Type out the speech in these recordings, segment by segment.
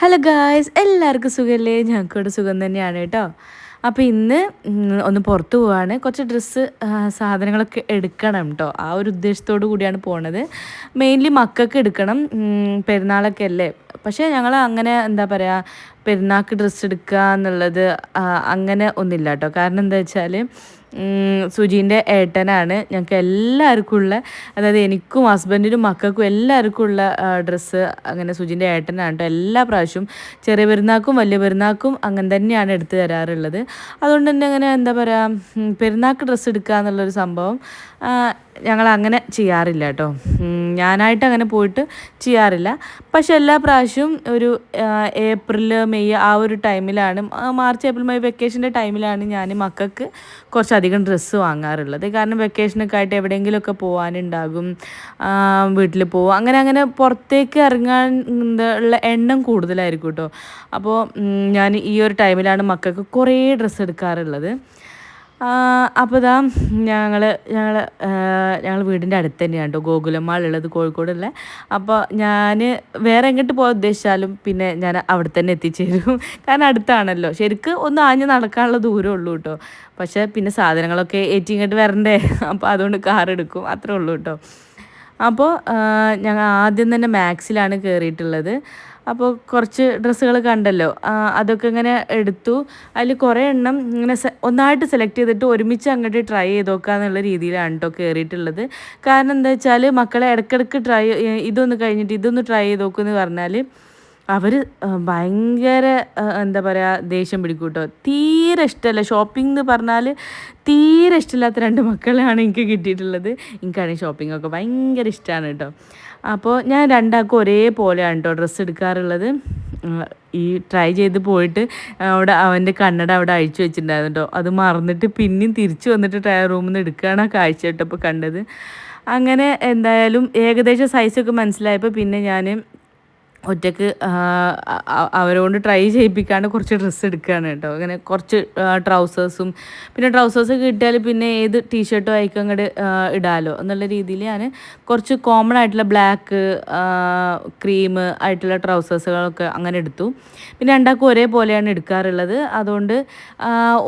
Hello guys എല്ലാവർക്കും സുഖമല്ലേ ഞങ്ങൾക്കിവിടെ സുഖം തന്നെയാണ് കേട്ടോ. അപ്പോൾ ഇന്ന് ഒന്ന് പുറത്ത് പോവാണ്. കുറച്ച് ഡ്രസ്സ് സാധനങ്ങളൊക്കെ എടുക്കണം കേട്ടോ ആ ഒരു ഉദ്ദേശത്തോടു കൂടിയാണ് പോണത്. മെയിൻലി മക്കൾക്ക് എടുക്കണം പെരുന്നാളൊക്കെ അല്ലേ? പക്ഷേ ഞങ്ങൾ അങ്ങനെ എന്താ പറയുക പെരുന്നാൾക്ക് ഡ്രസ്സ് എടുക്കുക എന്നുള്ളത് അങ്ങനെ ഒന്നുമില്ല കേട്ടോ കാരണം എന്താ വെച്ചാൽ സുജീന്റെ ഏട്ടനാണ്. ഞങ്ങൾക്ക് എല്ലാവർക്കും ഉള്ള അതായത് എനിക്കും ഹസ്ബൻഡിനും മക്കൾക്കും എല്ലാവർക്കും ഉള്ള ഡ്രസ്സ് അങ്ങനെ സുജീന്റെ ഏട്ടനാണ് കേട്ടോ എല്ലാ പ്രാവശ്യവും ചെറിയ പെരുന്നാൾക്കും വലിയ പെരുന്നാൾക്കും അങ്ങനെ തന്നെയാണ് എടുത്തു തരാറുള്ളത്. അതുകൊണ്ട് തന്നെ അങ്ങനെ എന്താ പറയുക പെരുന്നാൾക്ക് ഡ്രസ്സ് എടുക്കുക എന്നുള്ളൊരു സംഭവം ഞങ്ങൾ അങ്ങനെ ചെയ്യാറില്ല കേട്ടോ. ഞാനായിട്ട് അങ്ങനെ പോയിട്ട് ചെയ്യാറില്ല. പക്ഷെ എല്ലാ പ്രാവശ്യവും ഒരു ഏപ്രിൽ മെയ് ആ ഒരു ടൈമിലാണ് മാർച്ച് ഏപ്രിൽ മെയ് വെക്കേഷന്റെ ടൈമിലാണ് ഞാൻ മക്കൾക്ക് കുറച്ചധികം ഡ്രസ്സ് വാങ്ങാറുള്ളത്. കാരണം വെക്കേഷനൊക്കെ ആയിട്ട് എവിടെയെങ്കിലുമൊക്കെ പോകാനുണ്ടാകും വീട്ടിൽ പോകും അങ്ങനെ അങ്ങനെ പുറത്തേക്ക് ഇറങ്ങാൻ ഉള്ള എണ്ണം കൂടുതലായിരിക്കും കേട്ടോ. അപ്പോൾ ഞാൻ ഈ ഒരു ടൈമിലാണ് മക്കൾക്ക് കുറേ ഡ്രസ്സ് എടുക്കാറുള്ളത്. അപ്പോൾ ഇതാ ഞങ്ങൾ ഞങ്ങൾ ഞങ്ങൾ വീടിന്റെ അടുത്ത് തന്നെയാണ് കേട്ടോ ഗോകുലമാളുള്ളത് കോഴിക്കോടുള്ള. അപ്പോൾ ഞാൻ വേറെ എങ്ങോട്ട് പോകാൻ ഉദ്ദേശിച്ചാലും പിന്നെ ഞാൻ അവിടെ തന്നെ എത്തിച്ചേരും. കാരണം അടുത്താണല്ലോ. ശരിക്ക് ഒന്ന് ആഞ്ഞ് നടക്കാനുള്ള ദൂരം ഉള്ളൂ കേട്ടോ പക്ഷേ പിന്നെ സാധനങ്ങളൊക്കെ ഏറ്റി ഇങ്ങോട്ട് വരണ്ടേ? അപ്പോൾ അതുകൊണ്ട് കാർ എടുക്കും. അത്രേ ഉള്ളൂ കേട്ടോ അപ്പോൾ ഞങ്ങൾ ആദ്യം തന്നെ മാക്സിലാണ് കയറിയിട്ടുള്ളത് അപ്പോൾ കുറച്ച് ഡ്രസ്സുകൾ കണ്ടല്ലോ. അതൊക്കെ ഇങ്ങനെ എടുത്തു. അതിൽ കുറേ എണ്ണം ഇങ്ങനെ ഒന്നായിട്ട് സെലക്ട് ചെയ്തിട്ട് ഒരുമിച്ച് അങ്ങോട്ട് ട്രൈ ചെയ്ത് നോക്കുക എന്നുള്ള രീതിയിലാണ് കേട്ടോ കയറിയിട്ടുള്ളത്. കാരണം എന്താ വെച്ചാൽ മക്കളെ ഇടയ്ക്കിടയ്ക്ക് ട്രൈ ഇതൊന്ന് കഴിഞ്ഞിട്ട് ഇതൊന്ന് ട്രൈ ചെയ്ത് നോക്കുമെന്ന് പറഞ്ഞാൽ അവർ ഭയങ്കര എന്താ പറയുക ദേഷ്യം പിടിക്കും കേട്ടോ. തീരെ ഇഷ്ടമല്ല. ഷോപ്പിംഗ് എന്ന് പറഞ്ഞാൽ തീരെ ഇഷ്ടമില്ലാത്ത രണ്ട് മക്കളെയാണ് എനിക്ക് കിട്ടിയിട്ടുള്ളത്. എനിക്കാണെങ്കിൽ ഷോപ്പിംഗ് ഒക്കെ ഭയങ്കര ഇഷ്ടമാണ് കേട്ടോ. അപ്പോൾ ഞാൻ രണ്ടാൾക്കും ഒരേപോലെയാണ് കേട്ടോ ഡ്രസ്സ് എടുക്കാറുള്ളത്. ഈ ട്രൈ ചെയ്ത് പോയിട്ട് അവിടെ അവന്റെ കണ്ണട അവിടെ അഴിച്ചു വെച്ചിട്ടുണ്ടായിരുന്നു കേട്ടോ അത് മറന്നിട്ട് പിന്നെയും തിരിച്ചു വന്നിട്ട് ട്രയൽ റൂമിൽ നിന്ന് എടുക്കുകയാണ് ആ കാഴ്ച കേട്ടോ ഇപ്പോൾ കണ്ടത്. അങ്ങനെ എന്തായാലും ഏകദേശം സൈസൊക്കെ മനസ്സിലായപ്പോൾ പിന്നെ ഞാൻ ഒറ്റയ്ക്ക് അവരോട് ട്രൈ ചെയ്യിപ്പിക്കാണ്ട് കുറച്ച് ഡ്രസ്സ് എടുക്കുകയാണ് കേട്ടോ. അങ്ങനെ കുറച്ച് ട്രൗസേഴ്സും പിന്നെ ട്രൗസേഴ്സ് കിട്ടിയാൽ പിന്നെ ഏത് ടീഷർട്ടും ആയിക്കും അങ്ങോട്ട് ഇടാലോ. എന്നുള്ള രീതിയിൽ ഞാൻ കുറച്ച് കോമൺ ആയിട്ടുള്ള ബ്ലാക്ക് ക്രീം ആയിട്ടുള്ള ട്രൗസേഴ്സുകളൊക്കെ അങ്ങനെ എടുത്തു. പിന്നെ രണ്ടാൾക്കും ഒരേപോലെയാണ് എടുക്കാറുള്ളത്. അതുകൊണ്ട്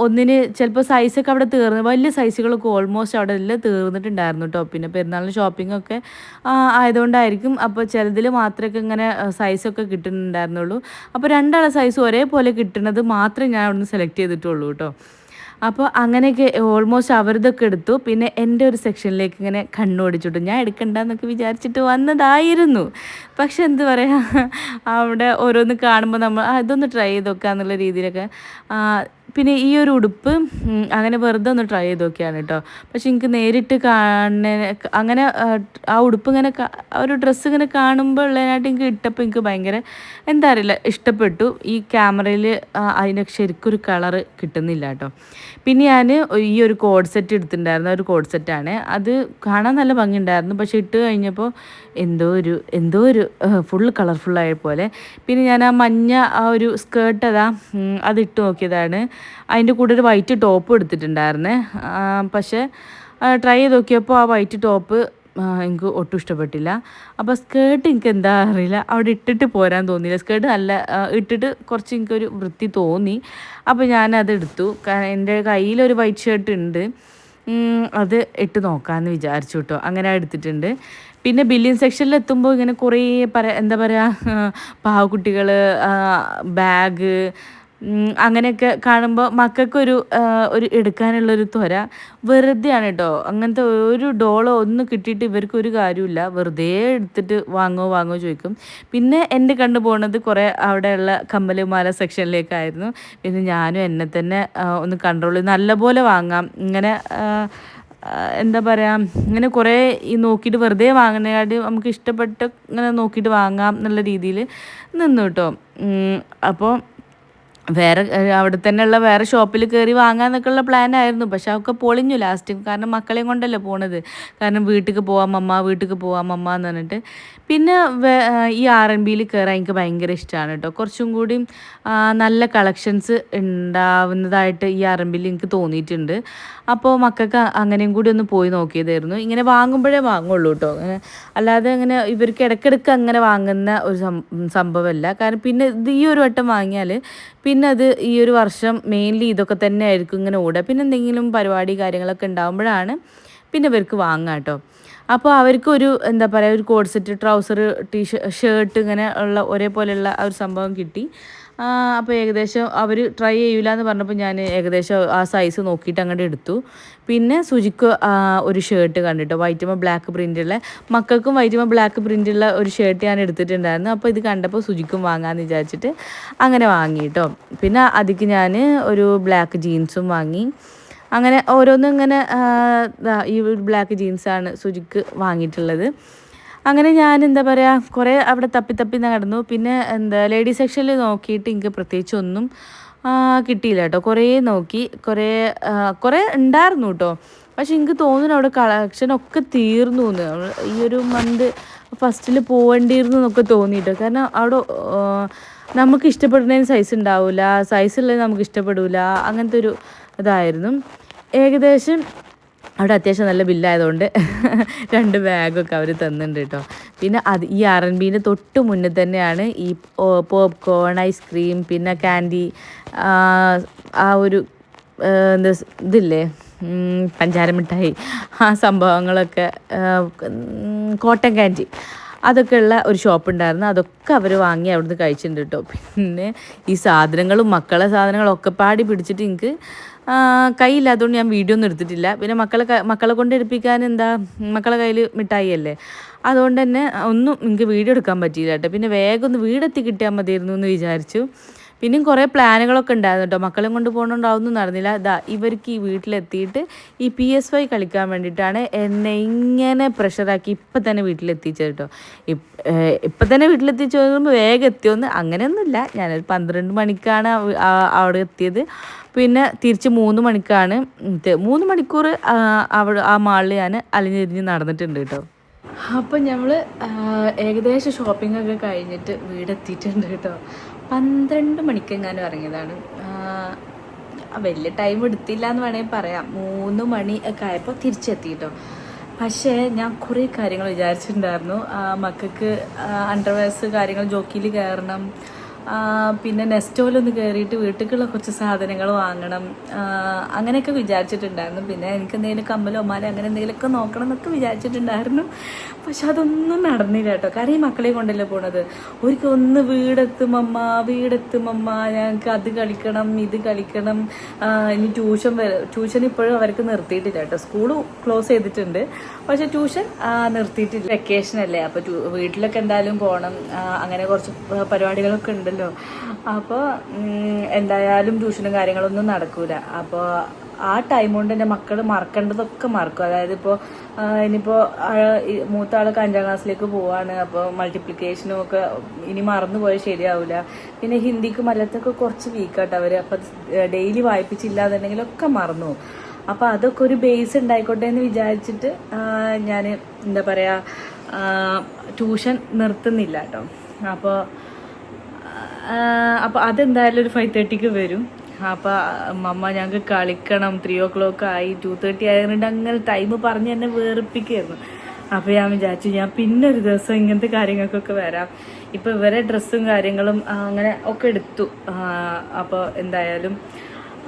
ഒന്നിന് ചിലപ്പോൾ സൈസൊക്കെ അവിടെ തീർന്ന് വലിയ സൈസുകളൊക്കെ ഓൾമോസ്റ്റ് അവിടെ എല്ലാം തീർന്നിട്ടുണ്ടായിരുന്നു കേട്ടോ. പിന്നെ പെരുന്നാളിന് ഷോപ്പിംഗ് ഒക്കെ ആയതുകൊണ്ടായിരിക്കും. അപ്പോൾ ചിലതിൽ മാത്രമൊക്കെ ഇങ്ങനെ സൈസൊക്കെ കിട്ടുന്നുണ്ടായിരുന്നുള്ളൂ. അപ്പോൾ രണ്ടാളെ സൈസ് ഒരേപോലെ കിട്ടുന്നത് മാത്രമേ ഞാൻ അവിടുന്ന് സെലക്ട് ചെയ്തിട്ടുള്ളൂ കേട്ടോ അപ്പോൾ അങ്ങനെയൊക്കെ ഓൾമോസ്റ്റ് അവരതൊക്കെ എടുത്തു. പിന്നെ എന്റെ ഒരു സെക്ഷനിലേക്ക് ഇങ്ങനെ കണ്ണോടിച്ചിട്ടു ഞാൻ എടുക്കണ്ടെന്നൊക്കെ വിചാരിച്ചിട്ട് വന്നതായിരുന്നു. പക്ഷെ എന്ത് പറയുക അവിടെ ഓരോന്ന് കാണുമ്പോൾ നമ്മൾ അതൊന്ന് ട്രൈ ചെയ്ത് നോക്കുക എന്നുള്ള രീതിയിലൊക്കെ പിന്നെ ഈ ഒരു ഉടുപ്പ് അങ്ങനെ വെറുതെ ഒന്ന് ട്രൈ ചെയ്ത് നോക്കിയാണ് കേട്ടോ പക്ഷെ എനിക്ക് നേരിട്ട് കാണ അങ്ങനെ ആ, ഉടുപ്പ് ഇങ്ങനെ ഒരു ഡ്രസ്സ് ഇങ്ങനെ കാണുമ്പോൾ ഉള്ളതിനായിട്ട് എനിക്ക് ഇട്ടപ്പോൾ എനിക്ക് ഭയങ്കര എന്താ അറിയില്ല ഇഷ്ടപ്പെട്ടു. ഈ ക്യാമറയിൽ അതിന് ശരിക്കും ഒരു കളറ് കിട്ടുന്നില്ല കേട്ടോ പിന്നെ ഞാൻ ഈ ഒരു കോഡ് സെറ്റ് എടുത്തിട്ടുണ്ടായിരുന്നു ഒരു കോഡ് സെറ്റാണ് അത് കാണാൻ നല്ല ഭംഗിയുണ്ടായിരുന്നു. പക്ഷെ ഇട്ട് കഴിഞ്ഞപ്പോൾ എന്തോ ഒരു എന്തോ ഒരു ഫുൾ കളർഫുള്ളായ പോലെ. പിന്നെ ഞാൻ ആ മഞ്ഞ ആ ഒരു സ്കേർട്ട് അതാ അത് ഇട്ട് നോക്കിയതാണ്. അതിന്റെ കൂടെ ഒരു വൈറ്റ് ടോപ്പ് എടുത്തിട്ടുണ്ടായിരുന്നേ. പക്ഷേ ട്രൈ ചെയ്ത് നോക്കിയപ്പോൾ ആ വൈറ്റ് ടോപ്പ് എനിക്ക് ഒട്ടും ഇഷ്ടപ്പെട്ടില്ല. അപ്പോൾ സ്കേർട്ട് എനിക്ക് എന്താ അറിയില്ല. അവിടെ ഇട്ടിട്ട് പോരാൻ തോന്നിയില്ല. സ്കേർട്ട് നല്ല ഇട്ടിട്ട് കുറച്ച് എനിക്കൊരു വൃത്തി തോന്നി. അപ്പോൾ ഞാനത് എടുത്തു. എന്റെ കയ്യിലൊരു വൈറ്റ് ഷർട്ട് ഉണ്ട്. അത് ഇട്ട് നോക്കാമെന്ന് വിചാരിച്ചു കേട്ടോ. അങ്ങനെ എടുത്തിട്ടുണ്ട്. പിന്നെ ബില്ലിംഗ് സെക്ഷനിൽ എത്തുമ്പോൾ ഇങ്ങനെ കുറേ പറ എന്താ പറയുക പാവക്കുട്ടികൾ ബാഗ് അങ്ങനെയൊക്കെ കാണുമ്പോൾ മക്കൾക്കൊരു ഒരു എടുക്കാനുള്ളൊരു ത്വര. വെറുതെയാണ് കേട്ടോ അങ്ങനത്തെ ഒരു ഡോളോ ഒന്നും കിട്ടിയിട്ട് ഇവർക്ക് ഒരു കാര്യമില്ല വെറുതെ എടുത്തിട്ട് വാങ്ങോ വാങ്ങോ ചോദിക്കും. പിന്നെ എന്റെ കണ്ടു പോകുന്നത് കുറേ അവിടെയുള്ള കമ്മലുമാല സെക്ഷനിലേക്കായിരുന്നു പിന്നെ ഞാനും എന്നെ തന്നെ ഒന്ന് കൺട്രോൾ ചെയ്ത് നല്ലപോലെ വാങ്ങാം. ഇങ്ങനെ എന്താ പറയുക ഇങ്ങനെ കുറേ ഈ നോക്കിയിട്ട് വെറുതെ വാങ്ങുന്നതിനായിട്ട് നമുക്ക് ഇഷ്ടപ്പെട്ട് ഇങ്ങനെ നോക്കിയിട്ട് വാങ്ങാം എന്നുള്ള രീതിയിൽ നിന്നു കേട്ടോ. അപ്പോൾ വേറെ അവിടെ തന്നെയുള്ള വേറെ ഷോപ്പിൽ കയറി വാങ്ങാന്നൊക്കെയുള്ള പ്ലാൻ ആയിരുന്നു. പക്ഷെ അതൊക്കെ പൊളിഞ്ഞു. ലാസ്റ്റ് കാരണം മക്കളെയും കൊണ്ടല്ലേ പോണത്. കാരണം വീട്ടിലേക്ക് പോവാം അമ്മ വീട്ടിലേക്ക് പോവാം അമ്മ എന്ന് പറഞ്ഞിട്ട്. പിന്നെ ഈ ആർ എൻ ബിയിൽ കയറാൻ എനിക്ക് ഭയങ്കര ഇഷ്ടമാണ് കേട്ടോ കുറച്ചും കൂടി നല്ല കളക്ഷൻസ് ഉണ്ടാവുന്നതായിട്ട് ഈ ആർ എൻ ബിയിൽ എനിക്ക് തോന്നിയിട്ടുണ്ട്. അപ്പോൾ മക്കൾക്ക് അങ്ങനെയും കൂടി ഒന്ന് പോയി നോക്കിയതായിരുന്നു. ഇങ്ങനെ വാങ്ങുമ്പോഴേ വാങ്ങുള്ളൂ കേട്ടോ അങ്ങനെ അല്ലാതെ അങ്ങനെ ഇവർക്ക് ഇടയ്ക്കിടയ്ക്ക് അങ്ങനെ വാങ്ങുന്ന ഒരു സംഭവമല്ല. കാരണം പിന്നെ ഇത് ഈ ഒരു വട്ടം വാങ്ങിയാൽ പിന്നെ അത് ഈ ഒരു വർഷം മെയിൻലി ഇതൊക്കെ തന്നെ ആയിരിക്കും ഇങ്ങനെ ഓടുക. പിന്നെ എന്തെങ്കിലും പരിപാടി കാര്യങ്ങളൊക്കെ ഉണ്ടാകുമ്പോഴാണ് പിന്നെ ഇവർക്ക് വാങ്ങുക കേട്ടോ. അപ്പോൾ അവർക്ക് ഒരു എന്താ പറയുക ഒരു coord set trouser T shirt ഇങ്ങനെ ഉള്ള ഒരേപോലെയുള്ള ആ ഒരു സംഭവം കിട്ടി. അപ്പോൾ ഏകദേശം അവർ ട്രൈ ചെയ്യൂല എന്ന് പറഞ്ഞപ്പോൾ ഞാൻ ഏകദേശം ആ സൈസ് നോക്കിയിട്ട് അങ്ങോട്ട് എടുത്തു. പിന്നെ സുജിക്ക് ഒരു ഷർട്ട് കണ്ടിട്ടോ? വൈറ്റുമ ബ്ലാക്ക് പ്രിന്റുള്ള മക്കൾക്കും വൈറ്റുമ ബ്ലാക്ക് പ്രിന്റുള്ള ഒരു ഷർട്ട് ഞാൻ എടുത്തിട്ടുണ്ടായിരുന്നു. അപ്പോൾ ഇത് കണ്ടപ്പോൾ സുജിക്കും വാങ്ങാമെന്ന് വിചാരിച്ചിട്ട് അങ്ങനെ വാങ്ങി കേട്ടോ പിന്നെ അതിക്ക് ഞാൻ ഒരു ബ്ലാക്ക് ജീൻസും വാങ്ങി. അങ്ങനെ ഓരോന്നും ഇങ്ങനെ ഈ ബ്ലാക്ക് ജീൻസാണ് സുജിക്ക് വാങ്ങിയിട്ടുള്ളത്. അങ്ങനെ ഞാൻ എന്താ പറയുക കുറേ അവിടെ തപ്പി തപ്പി നടന്നു. പിന്നെ എന്താ ലേഡി സെക്ഷനിൽ നോക്കിയിട്ട് എനിക്ക് പ്രത്യേകിച്ച് ഒന്നും കിട്ടിയില്ല കേട്ടോ. കുറേ നോക്കി കുറേ കുറേ ഉണ്ടായിരുന്നു കേട്ടോ. പക്ഷെ എനിക്ക് തോന്നുന്നു അവിടെ കളക്ഷൻ ഒക്കെ തീർന്നു എന്ന്. ഈ ഒരു മന്ത് ഫസ്റ്റിൽ പോവേണ്ടിയിരുന്നു എന്നൊക്കെ തോന്നിയിട്ടോ. കാരണം അവിടെ നമുക്ക് ഇഷ്ടപ്പെടുന്നതിന് സൈസ് ഉണ്ടാവില്ല സൈസ് ഉള്ളത് നമുക്ക് ഇഷ്ടപ്പെടില്ല അങ്ങനത്തെ ഒരു ഇതായിരുന്നു. ഏകദേശം അവിടെ അത്യാവശ്യം നല്ല ബില്ലായതുകൊണ്ട് രണ്ട് ബാഗൊക്കെ അവർ തന്നിട്ടുണ്ട് കേട്ടോ. പിന്നെ അത് ഈ ആർ എൻ ബീന്റെ തൊട്ട് മുന്നിൽ തന്നെയാണ് ഈ പോപ്കോൺ ഐസ്ക്രീം പിന്നെ കാൻഡി ആ ഒരു എന്താ ഇതില്ലേ പഞ്ചാര മിഠായി ആ സംഭവങ്ങളൊക്കെ കോട്ടൺ ക്യാൻഡി അതൊക്കെയുള്ള ഒരു ഷോപ്പ് ഉണ്ടായിരുന്നു. അതൊക്കെ അവർ വാങ്ങി അവിടുന്ന് കഴിച്ചിട്ടുണ്ട് കേട്ടോ. പിന്നെ ഈ സാധനങ്ങളും മക്കളെ സാധനങ്ങളൊക്കെ പാടി പിടിച്ചിട്ട് എനിക്ക് അതുകൊണ്ട് ഞാൻ വീഡിയോ ഒന്നും എടുത്തിട്ടില്ല. പിന്നെ മക്കളെ മക്കളെ കൊണ്ട് എടുപ്പിക്കാൻ എന്താ മക്കളെ കയ്യിൽ മിഠായി അല്ലേ അതുകൊണ്ട് തന്നെ ഒന്നും എനിക്ക് വീഡിയോ എടുക്കാൻ പറ്റിയില്ല കേട്ടോ. പിന്നെ വേഗം ഒന്ന് വീടെത്തി കിട്ടിയാൽ മതിയായിരുന്നു എന്ന് വിചാരിച്ചു. പിന്നെയും കുറേ പ്ലാനുകളൊക്കെ ഉണ്ടായിരുന്നു കേട്ടോ. മക്കളെയും കൊണ്ട് പോകണോണ്ടാവുന്നു നടന്നില്ല. ഇതാ ഇവർക്ക് ഈ വീട്ടിലെത്തിയിട്ട് ഈ പി എസ് വൈ കളിക്കാൻ വേണ്ടിയിട്ടാണ് എന്നെ ഇങ്ങനെ പ്രഷറാക്കി ഇപ്പം തന്നെ വീട്ടിലെത്തിച്ചത് കേട്ടോ. ഇപ്പം തന്നെ വീട്ടിലെത്തിച്ച് നോക്കുമ്പോൾ വേഗം എത്തിയോന്ന് അങ്ങനെയൊന്നുമില്ല. ഞാനൊരു പന്ത്രണ്ട് മണിക്കാണ് അവിടെ എത്തിയത്. പിന്നെ തിരിച്ച് മൂന്ന് മണിക്കാണ് മൂന്ന് മണിക്കൂർ അവിടെ ആ മാളിൽ ഞാൻ അലിഞ്ഞിരിഞ്ഞ് നടന്നിട്ടുണ്ട് കേട്ടോ. അപ്പം ഞങ്ങൾ ഏകദേശം ഷോപ്പിംഗ് ഒക്കെ കഴിഞ്ഞിട്ട് വീടെത്തിയിട്ടുണ്ട് കേട്ടോ. പന്ത്രണ്ട് മണിക്കെങ്ങാനും ഇറങ്ങിയതാണ്. വലിയ ടൈം എടുത്തില്ല എന്ന് വേണമെങ്കിൽ പറയാം. മൂന്ന് മണി ഒക്കെ ആയപ്പോൾ തിരിച്ചെത്തി കേട്ടോ. പക്ഷേ ഞാൻ കുറേ കാര്യങ്ങൾ വിചാരിച്ചിട്ടുണ്ടായിരുന്നു. മക്കൾക്ക് അണ്ടർവെയർസ് കാര്യങ്ങൾ ജോക്കിയിൽ കയറണം. പിന്നെ നെസ്റ്റോലൊന്ന് കയറിയിട്ട് വീട്ടിലേക്കുള്ള കുറച്ച് സാധനങ്ങൾ വാങ്ങണം. അങ്ങനെയൊക്കെ വിചാരിച്ചിട്ടുണ്ടായിരുന്നു. പിന്നെ എനിക്ക് എന്തെങ്കിലും കമ്മലോ മാല അങ്ങനെ എന്തെങ്കിലുമൊക്കെ നോക്കണം എന്നൊക്കെ വിചാരിച്ചിട്ടുണ്ടായിരുന്നു. പക്ഷെ അതൊന്നും നടന്നില്ല കേട്ടോ. കാരണം ഈ മക്കളെ കൊണ്ടല്ലേ പോണത്? ഒരിക്കൽ ഒന്ന് വീടെത്തും അമ്മ വീടെത്തും അമ്മ. ഞങ്ങൾക്ക് അത് കളിക്കണം ഇത് കളിക്കണം. ഇനി ട്യൂഷൻ ട്യൂഷൻ ഇപ്പോഴും അവർക്ക് നിർത്തിയിട്ടില്ല കേട്ടോ. സ്കൂൾ ക്ലോസ് ചെയ്തിട്ടുണ്ട്. പക്ഷെ ട്യൂഷൻ നിർത്തിയിട്ടില്ല. വെക്കേഷൻ അല്ലേ അപ്പോൾ വീട്ടിലൊക്കെ എന്തായാലും പോകണം അങ്ങനെ കുറച്ച് പരിപാടികളൊക്കെ ഉണ്ടല്ലോ. അപ്പോൾ എന്തായാലും ട്യൂഷനും കാര്യങ്ങളൊന്നും നടക്കൂല. അപ്പോൾ ആ ടൈം കൊണ്ട് എന്റെ മക്കൾ മറക്കേണ്ടതൊക്കെ മറക്കും. അതായത് ഇപ്പോൾ ഇനിയിപ്പോൾ മൂത്ത ആളൊക്കെ അഞ്ചാം ക്ലാസ്സിലേക്ക് പോവാണ്. അപ്പോൾ മൾട്ടിപ്ലിക്കേഷനും ഒക്കെ ഇനി മറന്നു പോയാൽ ശരിയാവില്ല പിന്നെ ഹിന്ദിക്ക് മലയാളത്തൊക്കെ കുറച്ച് വീക്കാട്ടോ അവർ അപ്പം ഡെയിലി വായിപ്പിച്ചില്ല എന്നുണ്ടെങ്കിലൊക്കെ മറന്നു. അപ്പോൾ അതൊക്കെ ഒരു ബേസ് ഉണ്ടായിക്കോട്ടെ എന്ന് വിചാരിച്ചിട്ട് ഞാൻ എന്താ പറയുക ട്യൂഷൻ നിർത്തുന്നില്ല കേട്ടോ അപ്പോൾ അപ്പോൾ അതെന്തായാലും ഒരു ഫൈവ് തേർട്ടിക്ക് വരും. അപ്പോൾ മമ്മ ഞങ്ങൾക്ക് കളിക്കണം. ത്രീ ഓ ക്ലോക്ക് ആയി ടു തേർട്ടി ആയതുകൊണ്ട് അങ്ങനെ ടൈം പറഞ്ഞ് എന്നെ വേർപ്പിക്കായിരുന്നു. അപ്പോൾ ഞാൻ വിചാരിച്ചു ഞാൻ പിന്നെ ഒരു ദിവസം ഇങ്ങനത്തെ കാര്യങ്ങൾക്കൊക്കെ വരാം. ഇപ്പോൾ ഇവരെ ഡ്രസ്സും കാര്യങ്ങളും അങ്ങനെ ഒക്കെ എടുത്തു. അപ്പോൾ എന്തായാലും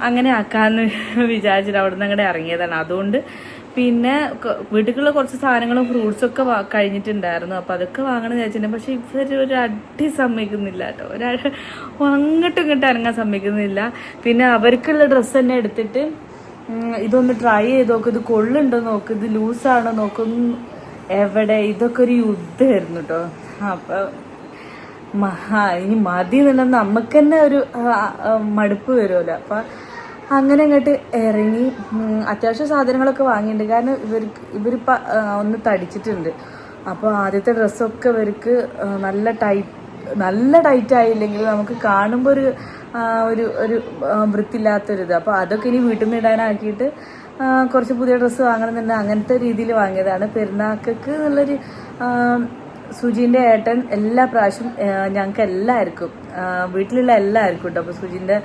അങ്ങനെ ആക്കാമെന്ന് വിചാരിച്ചിട്ട് അവിടെ നിന്ന് അങ്ങോട്ട് ഇറങ്ങിയതാണ്. അതുകൊണ്ട് പിന്നെ വീടുകളിൽ കുറച്ച് സാധനങ്ങളും ഫ്രൂട്ട്സും ഒക്കെ കഴിഞ്ഞിട്ടുണ്ടായിരുന്നു. അപ്പോൾ അതൊക്കെ വാങ്ങണം വിചാരിച്ചിട്ടുണ്ട്. പക്ഷേ ഇവർ ഒരു അടി സമ്മതിക്കുന്നില്ല കേട്ടോ. ഒരു അങ്ങോട്ടും ഇങ്ങോട്ടും ഇറങ്ങാൻ സമ്മതിക്കുന്നില്ല. പിന്നെ അവർക്കുള്ള ഡ്രസ്സ് തന്നെ എടുത്തിട്ട് ഇതൊന്ന് ട്രൈ ചെയ്ത് നോക്ക്. ഇത് കൊള്ളുണ്ടോ നോക്ക്. ഇത് ലൂസാണോ നോക്കും. എവിടെ? ഇതൊക്കെ ഒരു യുദ്ധമായിരുന്നു കേട്ടോ. അപ്പോൾ മഹാ ഇനി മതി എന്നുള്ള നമുക്ക് തന്നെ ഒരു മടുപ്പ് വരുമല്ലോ. അപ്പം അങ്ങനെ അങ്ങോട്ട് ഇറങ്ങി അത്യാവശ്യ സാധനങ്ങളൊക്കെ വാങ്ങിയിട്ടുണ്ട്. കാരണം ഇവർക്ക് ഇവരിപ്പോൾ ഒന്ന് തടിച്ചിട്ടുണ്ട്. അപ്പോൾ ആദ്യത്തെ ഡ്രസ്സൊക്കെ ഇവർക്ക് നല്ല ടൈറ്റ് നല്ല ടൈറ്റ് ആയില്ലെങ്കിൽ നമുക്ക് കാണുമ്പോൾ ഒരു ഒരു ഒരു വൃത്തിയില്ലാത്തൊരിത്. അപ്പോൾ അതൊക്കെ ഇനി വീട്ടിൽ നിന്ന് ഇടാനാക്കിയിട്ട് കുറച്ച് പുതിയ ഡ്രസ്സ് വാങ്ങണമെന്നുണ്ട് അങ്ങനത്തെ രീതിയിൽ വാങ്ങിയതാണ്. പെരുന്നാക്കൾക്ക് എന്നുള്ളൊരു സുജീന്റെ ഏട്ടൻ എല്ലാ പ്രാവശ്യം ഞങ്ങൾക്ക് എല്ലാവർക്കും വീട്ടിലുള്ള എല്ലാവർക്കും കേട്ടോ അപ്പോൾ സുജിന്റെ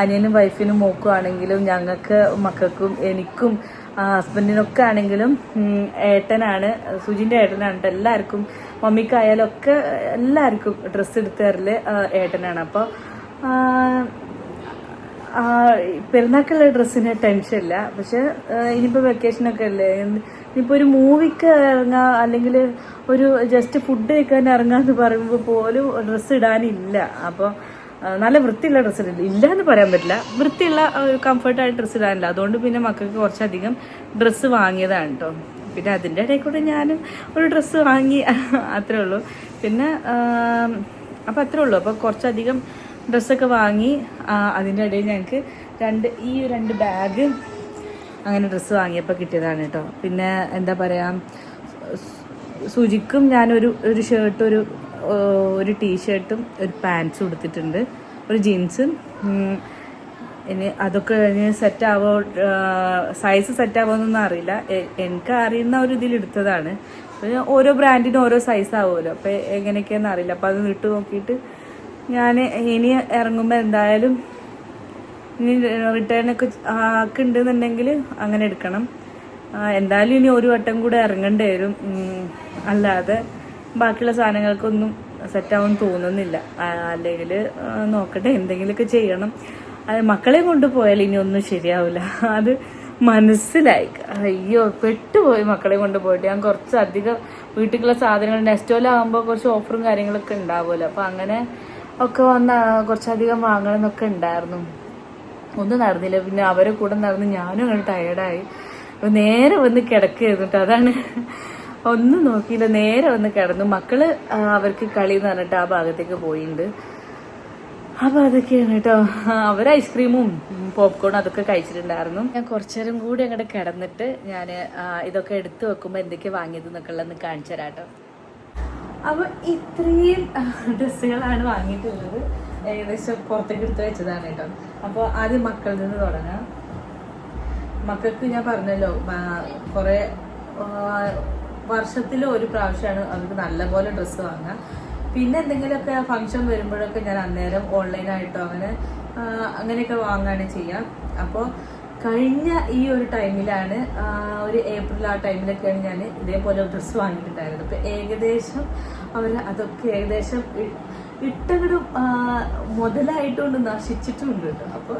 അനിയനും വൈഫിനും മോക്കും ആണെങ്കിലും ഞങ്ങൾക്ക് മക്കൾക്കും എനിക്കും ഹസ്ബൻഡിനൊക്കെ ആണെങ്കിലും ഏട്ടനാണ് സുജിന്റെ ഏട്ടനാണ് എല്ലാവർക്കും മമ്മിക്കായാലും ഒക്കെ എല്ലാവർക്കും ഡ്രസ്സ് എടുത്ത് തരൽ ഏട്ടനാണ്. അപ്പോൾ പെരുന്നാക്കുള്ള ഡ്രസ്സിന് ടെൻഷൻ ഇല്ല. പക്ഷെ ഇനിയിപ്പോൾ വെക്കേഷനൊക്കെ അല്ലേ? ഇനിയിപ്പോൾ ഒരു മൂവിക്ക് ഇറങ്ങാ അല്ലെങ്കിൽ ഒരു ജസ്റ്റ് ഫുഡ് കഴിക്കാൻ ഇറങ്ങാന്ന് പറയുമ്പോൾ പോലും ഡ്രസ്സ് ഇടാനില്ല. അപ്പോൾ നല്ല വൃത്തിയുള്ള ഡ്രസ്സ് ഇല്ല എന്ന് പറയാൻ പറ്റില്ല. വൃത്തിയുള്ള കംഫർട്ടായിട്ട് ഡ്രസ്സ് ഇടാനില്ല. അതുകൊണ്ട് പിന്നെ മക്കൾക്ക് കുറച്ചധികം ഡ്രസ്സ് വാങ്ങിയതാണ് കേട്ടോ പിന്നെ അതിന്റെ ഇടയിൽ കൂടെ ഞാനും ഒരു ഡ്രസ്സ് വാങ്ങി അത്രേ ഉള്ളൂ. പിന്നെ അപ്പോൾ അത്രേ ഉള്ളൂ. അപ്പോൾ കുറച്ചധികം ഡ്രസ്സൊക്കെ വാങ്ങി അതിന്റെ ഇടയിൽ ഞങ്ങൾക്ക് രണ്ട് ഈ രണ്ട് ബാഗ് അങ്ങനെ ഡ്രസ്സ് വാങ്ങിയപ്പോൾ കിട്ടിയതാണ് കേട്ടോ പിന്നെ എന്താ പറയുക സുജിക്കും ഞാനൊരു ഒരു ഷർട്ട് ഒരു ഒരു ടീഷർട്ടും ഒരു പാൻസും എടുത്തിട്ടുണ്ട് ഒരു ജീൻസും ഇനി അതൊക്കെ കഴിഞ്ഞ് സെറ്റ് ആവോ സൈസ് സെറ്റ് ആവുമെന്നൊന്നും അറിയില്ല. എനിക്ക് അറിയുന്ന ഒരു ഇതിൽ എടുത്തതാണ്. പിന്നെ ഓരോ ബ്രാൻഡിനും ഓരോ സൈസ് ആവുമല്ലോ. അപ്പോൾ എങ്ങനെയൊക്കെയാണെന്ന് അറിയില്ല. അപ്പോൾ അത് ഇട്ട് നോക്കിയിട്ട് ഞാൻ ഇനി ഇറങ്ങുമ്പോൾ എന്തായാലും ഇനി റിട്ടേൺ ഒക്കെ ആക്കുന്നുണ്ടെന്നുണ്ടെങ്കിൽ അങ്ങനെ എടുക്കണം. എന്തായാലും ഇനി ഒരു വട്ടം കൂടെ ഇറങ്ങേണ്ടി വരും. അല്ലാതെ ബാക്കിയുള്ള സാധനങ്ങൾക്കൊന്നും സെറ്റാവും തോന്നുന്നില്ല. അല്ലെങ്കിൽ നോക്കട്ടെ എന്തെങ്കിലുമൊക്കെ ചെയ്യണം. അത് മക്കളെ കൊണ്ടുപോയാൽ ഇനി ഒന്നും ശരിയാവില്ല അത് മനസ്സിലായി. അയ്യോ പെട്ടുപോയി മക്കളെ കൊണ്ടുപോയിട്ട്. ഞാൻ കുറച്ച് അധികം വീട്ടിലുള്ള സാധനങ്ങൾ നെസ്റ്റോലാകുമ്പോൾ കുറച്ച് ഓഫറും കാര്യങ്ങളൊക്കെ ഉണ്ടാവുമല്ലോ. അപ്പം അങ്ങനെ ഒക്കെ വന്ന കുറച്ചധികം വാങ്ങണമെന്നൊക്കെ ഉണ്ടായിരുന്നു. ഒന്നും നടന്നില്ല. പിന്നെ അവരെ കൂടെ നടന്ന് ഞാനും അങ്ങനെ ടയേർഡായി അപ്പൊ നേരെ വന്ന് ട്ടോ. അതാണ് ഒന്നും നോക്കിയില്ല. നേരെ വന്ന് കിടന്നു. മക്കൾ അവർക്ക് കളി എന്ന് പറഞ്ഞിട്ട് ആ ഭാഗത്തേക്ക് പോയിട്ടുണ്ട് അപ്പൊ അതൊക്കെയാണ് കേട്ടോ അവർ ഐസ്ക്രീമും പോപ്കോണും അതൊക്കെ കഴിച്ചിട്ടുണ്ടായിരുന്നു. ഞാൻ കുറച്ചേരം കൂടി അങ്ങോട്ട് കിടന്നിട്ട് ഞാൻ ഇതൊക്കെ എടുത്തു വെക്കുമ്പോൾ എന്തൊക്കെ വാങ്ങിയത് എന്നൊക്കെ ഉള്ളതെന്ന് കാണിച്ചു തരാം കേട്ടോ അപ്പൊ ഇത്രയും ഡ്രസ്സുകളാണ് വാങ്ങിയിട്ടുള്ളത്. ഏകദേശം പുറത്തേക്ക് എടുത്ത് വെച്ചതാണ് കേട്ടോ അപ്പോൾ ആദ്യം മക്കളിൽ നിന്ന് തുടങ്ങാം. മക്കൾക്ക് ഞാൻ പറഞ്ഞല്ലോ കുറെ വർഷത്തിൽ ഒരു പ്രാവശ്യമാണ് അവർക്ക് നല്ലപോലെ ഡ്രസ്സ് വാങ്ങുക പിന്നെ എന്തെങ്കിലുമൊക്കെ ഫംഗ്ഷൻ വരുമ്പോഴൊക്കെ ഞാൻ അന്നേരം ഓൺലൈനായിട്ടോ അങ്ങനെ അങ്ങനെയൊക്കെ വാങ്ങുകയാണ് ചെയ്യാം. അപ്പോൾ കഴിഞ്ഞ ഈ ഒരു ടൈമിലാണ് ഒരു ഏപ്രിൽ ആ ടൈമിലൊക്കെയാണ് ഞാൻ ഇതേപോലെ ഡ്രസ്സ് വാങ്ങിയിട്ടുണ്ടായിരുന്നത്. അപ്പോൾ ഏകദേശം അവർ അതൊക്കെ ഏകദേശം ഇ- മുതലായിട്ടുകൊണ്ട് നശിച്ചിട്ടുണ്ട് കേട്ടോ. അപ്പൊ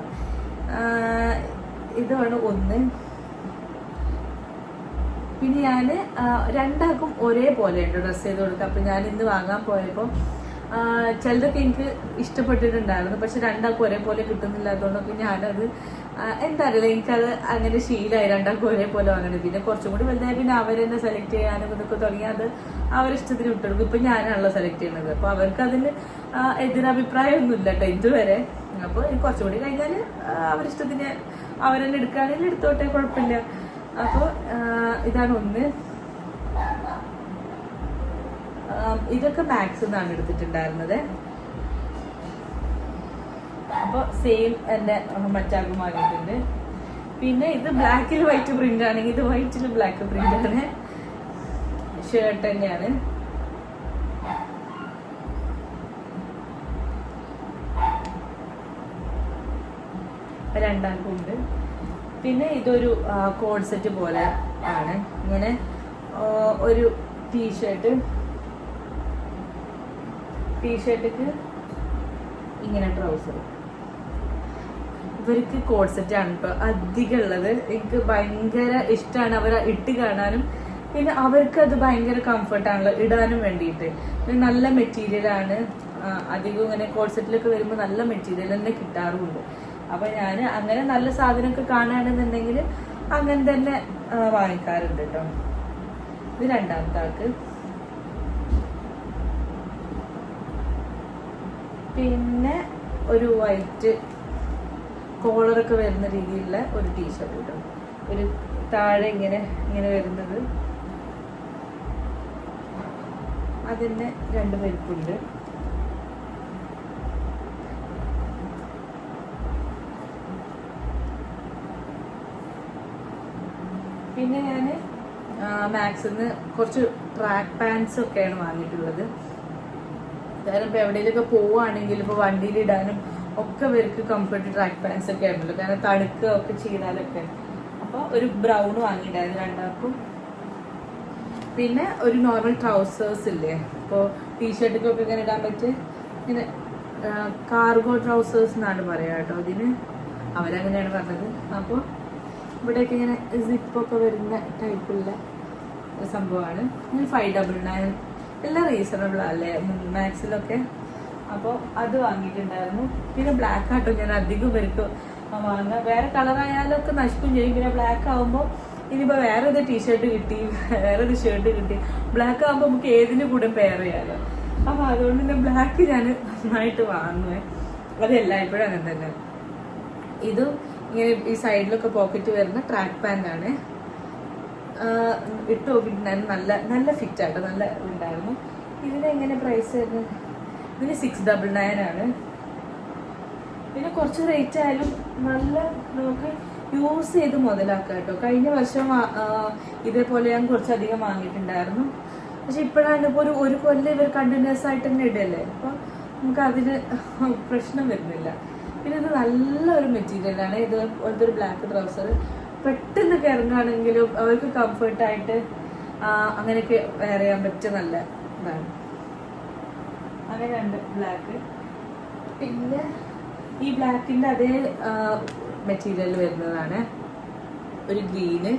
ഇതാണ് ഒന്ന്. പിന്നെ ഞാൻ രണ്ടാൾക്കും ഒരേപോലെ ഉണ്ട് ഡ്രസ്സ് ചെയ്ത് കൊടുക്കുക അപ്പം ഞാൻ ഇന്ന് വാങ്ങാൻ പോയപ്പോൾ ചിലതൊക്കെ എനിക്ക് ഇഷ്ടപ്പെട്ടിട്ടുണ്ടായിരുന്നു. പക്ഷെ രണ്ടാൾക്കും ഒരേപോലെ കിട്ടുന്നില്ലാത്തതുകൊണ്ടൊക്കെ ഞാനത് എന്താ അറിയില്ല എനിക്കത് അങ്ങനെ ശീലമായി രണ്ടാൾക്കും ഒരേപോലെ വാങ്ങണത്. പിന്നെ കുറച്ചും കൂടി വലുതായി പിന്നെ അവരെന്നെ സെലക്ട് ചെയ്യാനും ഇതൊക്കെ തുടങ്ങി. അത് അവരിഷ്ടത്തിന് വിട്ടെടുക്കും ഇപ്പൊ ഞാനാണല്ലോ സെലക്ട് ചെയ്യുന്നത്. അപ്പൊ അവർക്ക് അതിന് അതിൽ എതിരഭിപ്രായമൊന്നുമില്ല കേട്ടോ ഇതുവരെ അപ്പോൾ കുറച്ചും കൂടി കഴിഞ്ഞാൽ അവരിഷ്ടത്തിന് അവരെന്നെ എടുക്കുകയാണെങ്കിൽ എടുത്തോട്ടെ കുഴപ്പമില്ല. അപ്പൊ ഇതാണ് ഒന്ന്. ഇതൊക്കെ മാക്സ് എന്നാണ് എടുത്തിട്ടുണ്ടായിരുന്നത്. അപ്പോൾ സെയിം എന്റെ മറ്റാകും വാങ്ങിയിട്ടുണ്ട് പിന്നെ ഇത് ബ്ലാക്കിൽ വൈറ്റ് പ്രിന്റ് ആണെങ്കിൽ ഇത് വൈറ്റിൽ ബ്ലാക്ക് പ്രിന്റ് ആണ്. ഷർട്ട് തന്നെയാണ്. രണ്ടാൾക്കും ഉണ്ട്. പിന്നെ ഇതൊരു കോഡ് സെറ്റ് പോലെ ആണ്. ഇങ്ങനെ ഒരു ടീഷർട്ട് ടീഷർട്ടിക്ക് ഇങ്ങനെ ട്രൗസർ ഇവർക്ക് കോഡ് സെറ്റ് ആണ്. ഇപ്പൊ അധികം ഉള്ളത്. എനിക്ക് ഭയങ്കര ഇഷ്ടമാണ് അവരെ ഇട്ട് കാണാനും പിന്നെ അവർക്ക് അത് ഭയങ്കര കംഫർട്ടാണല്ലോ ഇടാനും വേണ്ടിയിട്ട്. നല്ല മെറ്റീരിയലാണ് അധികം ഇങ്ങനെ കോൾസെറ്റിലൊക്കെ വരുമ്പോൾ നല്ല മെറ്റീരിയൽ തന്നെ കിട്ടാറുമുണ്ട് അപ്പൊ ഞാൻ അങ്ങനെ നല്ല സാധനമൊക്കെ കാണുകയാണെന്നുണ്ടെങ്കിൽ അങ്ങനെ തന്നെ വാങ്ങിക്കാറുണ്ട് കേട്ടോ ഇത് രണ്ടാമത്തെ ആൾക്ക് പിന്നെ ഒരു വൈറ്റ് കോളറൊക്കെ വരുന്ന രീതിയിലുള്ള ഒരു ടീഷർട്ട് കേട്ടോ ഒരു താഴെ ഇങ്ങനെ ഇങ്ങനെ വരുന്നത്. അതിന് രണ്ട് പരിപ്പുണ്ട്. പിന്നെ ഞാൻ മാക്സിന്ന് കുറച്ച് ട്രാക്ക് പാൻസ് ഒക്കെയാണ് വാങ്ങിയിട്ടുള്ളത്. കാരണം ഇപ്പോൾ എവിടെയെങ്കിലൊക്കെ പോവുകയാണെങ്കിൽ ഇപ്പോൾ വണ്ടിയിലിടാനും ഒക്കെ ഇവർക്ക് കംഫർട്ട് ട്രാക്ക് പാൻസ് ഒക്കെ ആയിരുന്നുള്ളൂ കാരണം തണുക്കുക ഒക്കെ ചെയ്താലൊക്കെ. അപ്പോൾ ഒരു ബ്രൗൺ വാങ്ങിയിട്ടുണ്ടായിരുന്നു രണ്ടാൾക്കും. പിന്നെ ഒരു നോർമൽ ട്രൗസേഴ്സ് ഇല്ലേ? ഇപ്പോൾ ടീഷർട്ടിക്കൊക്കെ ഇങ്ങനെ ഇടാൻ പറ്റിയ ഇങ്ങനെ കാർഗോ ട്രൗസേഴ്സ് എന്നാണ് പറയുക കേട്ടോ ഇതിന്. അവരങ്ങനെയാണ് പറഞ്ഞത്. അപ്പോൾ ഇവിടെയൊക്കെ ഇങ്ങനെ സിപ്പൊക്കെ വരുന്ന ടൈപ്പുള്ള സംഭവമാണ്. സംഭവമാണ് ഫൈവ് ഡബിൾ നയൻ എല്ലാം റീസണബിൾ അല്ലേ? മാക്സിലൊക്കെ അപ്പോൾ അത് വാങ്ങിയിട്ടുണ്ടായിരുന്നു. പിന്നെ ബ്ലാക്ക് ആട്ടോ ഞാൻ അധികം പേർക്ക് വാങ്ങുക വേറെ കളറായാലും ഒക്കെ നശിക്കും ചെയ്യും. പിന്നെ ബ്ലാക്ക് ആകുമ്പോൾ ഇനിയിപ്പോൾ വേറെ ഒരു ടീഷർട്ട് കിട്ടി വേറെ ഒരു ഷർട്ട് കിട്ടി. ബ്ലാക്ക് ആകുമ്പോൾ നമുക്ക് ഏതിനു കൂടെ പെയർ ചെയ്യാലോ? അപ്പോൾ അതുകൊണ്ട് തന്നെ ബ്ലാക്ക് ഞാൻ നന്നായിട്ട് വാങ്ങുവേ. അതല്ല ഇപ്പോഴും അങ്ങനെ തന്നെ. ഇത് ഇങ്ങനെ ഈ സൈഡിലൊക്കെ പോക്കറ്റ് വരുന്ന ട്രാക്ക് പാന്റ് ആണ്. ആഹ് ഇട്ട് നോക്കിയിട്ടുണ്ടായിരുന്നു നല്ല നല്ല ഫിറ്റ് ആട്ടോ നല്ല ഉണ്ടായിരുന്നു ഇതിന് എങ്ങനെ പ്രൈസ് വരുന്നത്? ഇതിന് സിക്സ് ഡബിൾ നയൻ ആണ്. പിന്നെ കുറച്ച് റേറ്റ് ആയാലും നല്ല നമുക്ക് യൂസ് ചെയ്ത് മുതലാക്കാം കേട്ടോ. കഴിഞ്ഞ വർഷം ഇതേപോലെ ഞാൻ കുറച്ചധികം വാങ്ങിയിട്ടുണ്ടായിരുന്നു. പക്ഷെ ഇപ്പോഴാണ് ഇപ്പോൾ ഒരു ഒരു കൊല്ലം ഇവർ കണ്ടിന്യൂസ് ആയിട്ട് തന്നെ ഇടല്ലേ? അപ്പോൾ നമുക്ക് അതിന് പ്രശ്നം വരുന്നില്ല. പിന്നെ ഇത് നല്ലൊരു മെറ്റീരിയലാണ് ഇത് പോലത്തെ ഒരു ബ്ലാക്ക് ട്രൗസർ പെട്ടെന്ന് ഇറങ്ങുകയാണെങ്കിലും അവർക്ക് കംഫർട്ടായിട്ട് അങ്ങനെയൊക്കെ വെയർ ചെയ്യാൻ പറ്റിയ നല്ല ഇതാണ്. അങ്ങനെയുണ്ട് ബ്ലാക്ക് പിന്നെ ഈ ബ്ലാക്കിന്റെ അതേ മെറ്റീരിയൽ വരുന്നതാണ്. ഒരു ഗ്രീന്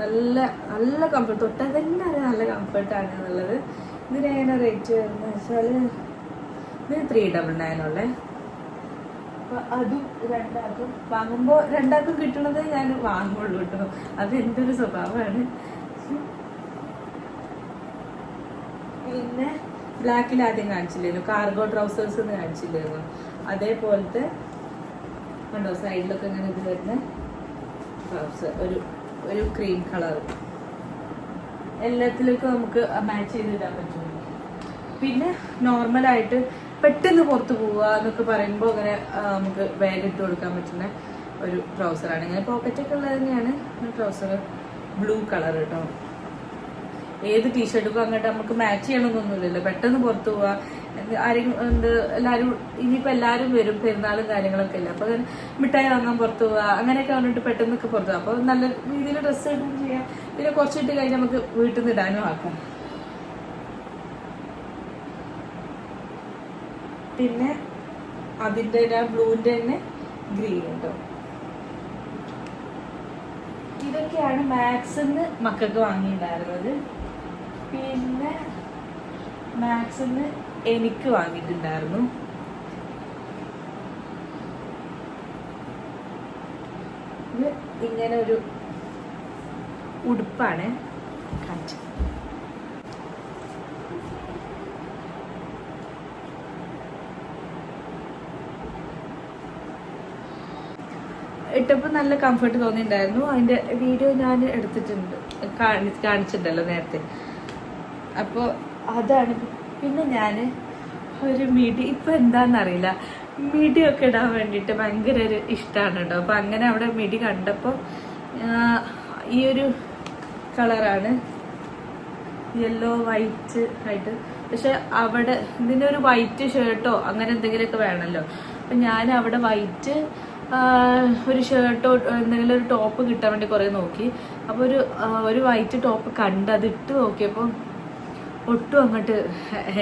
നല്ല നല്ല കംഫർട്ട് തൊട്ടാൽ തന്നെ അത് നല്ല കംഫർട്ടാണ് എന്നുള്ളത്. ഇതിന് എങ്ങനെ റേറ്റ് വരുന്നത് വെച്ചാൽ ഇതിന് ത്രീ ഡബിൾ നയൻ ഉള്ളേ. അപ്പൊ അതും രണ്ടാക്കും വാങ്ങുമ്പോൾ രണ്ടാക്കും കിട്ടണത് ഞാൻ വാങ്ങുള്ളൂ കേട്ടോ. അത് എന്തൊരു സ്വഭാവമാണ്. പിന്നെ ബ്ലാക്കിൽ ആദ്യം കാണിച്ചില്ലായിരുന്നു കാർഗോ ട്രൗസേഴ്സ് എന്ന് കാണിച്ചില്ലായിരുന്നു അതേപോലത്തെ കണ്ടോ? സൈഡിലൊക്കെ ഇങ്ങനെ ഇത് വരുന്ന. ബ്ലൗസ് ഒരു ഒരു ക്രീം കളർ എല്ലാത്തിലേക്കും നമുക്ക് മാച്ച് ചെയ്തിടാൻ പറ്റും. പിന്നെ നോർമലായിട്ട് പെട്ടെന്ന് പുറത്ത് പോവുക എന്നൊക്കെ പറയുമ്പോൾ അങ്ങനെ നമുക്ക് ബാഗ് ഇട്ട് കൊടുക്കാൻ പറ്റുന്ന ഒരു ട്രൗസറാണ് ഇങ്ങനെ പോക്കറ്റൊക്കെ ഉള്ളത് തന്നെയാണ്. ട്രൗസർ ബ്ലൂ കളർ കേട്ടോ ഏത് ടീഷർട്ടും അങ്ങോട്ട് നമുക്ക് മാച്ച് ചെയ്യണമെന്നൊന്നുമില്ലല്ലോ പെട്ടെന്ന് പുറത്ത് പോവാ ആരെങ്കിലും എന്ത് എല്ലാവരും ഇനിയിപ്പോൾ എല്ലാവരും വരും പെരുന്നാളും കാര്യങ്ങളൊക്കെ ഇല്ല അങ്ങനെ മിഠായി വാങ്ങാൻ പുറത്ത് പോവുക അങ്ങനെയൊക്കെ വന്നിട്ട് പെട്ടെന്നൊക്കെ പുറത്ത് പോവാം. അപ്പോൾ നല്ല രീതിയിൽ ഡ്രസ്സ് ഇടുകയും ചെയ്യാം. പിന്നെ കുറച്ചിട്ട് കഴിഞ്ഞ് നമുക്ക് വീട്ടിൽ നിന്ന് ഇടാനും ആക്കാം. പിന്നെ അതിന്റെ ബ്ലൂവിന്റെ തന്നെ ഗ്രീൻ കേട്ടോ ഇതൊക്കെയാണ് മാക്സിന്ന് മക്കൾക്ക് വാങ്ങിയിട്ടുണ്ടായിരുന്നത്. പിന്നെ മാക്സിന്ന് എനിക്ക് വാങ്ങിയിട്ടുണ്ടായിരുന്നു. ഇത് ഇങ്ങനെ ഒരു ഉടുപ്പാണ്. കാണിച്ചത് ഇട്ടപ്പോൾ നല്ല കംഫർട്ട് തോന്നിയിട്ടുണ്ടായിരുന്നു. അതിന്റെ വീഡിയോ ഞാൻ എടുത്തിട്ടുണ്ട്. കാണി കാണിച്ചിട്ടുണ്ടല്ലോ നേരത്തെ. അപ്പോൾ അതാണ്. പിന്നെ ഞാൻ ഒരു മിടി ഇപ്പം എന്താണെന്നറിയില്ല മിടിയൊക്കെ ഇടാൻ വേണ്ടിയിട്ട് ഭയങ്കര ഒരു ഇഷ്ടമാണ് കേട്ടോ അപ്പം അങ്ങനെ അവിടെ മിടി കണ്ടപ്പോൾ ഈ ഒരു കളറാണ് യെല്ലോ വൈറ്റ് ആയിട്ട്. പക്ഷെ അവിടെ ഇതിനൊരു വൈറ്റ് ഷർട്ടോ അങ്ങനെ എന്തെങ്കിലുമൊക്കെ വേണമല്ലോ അപ്പം ഞാൻ അവിടെ വൈറ്റ് ഒരു ഷർട്ടോ എന്തെങ്കിലും ഒരു ടോപ്പ് കിട്ടാൻ വേണ്ടി കുറേ നോക്കി. അപ്പോൾ ഒരു ഒരു വൈറ്റ് ടോപ്പ് കണ്ട് അത് നോക്കിയപ്പോൾ ഒട്ടും അങ്ങോട്ട്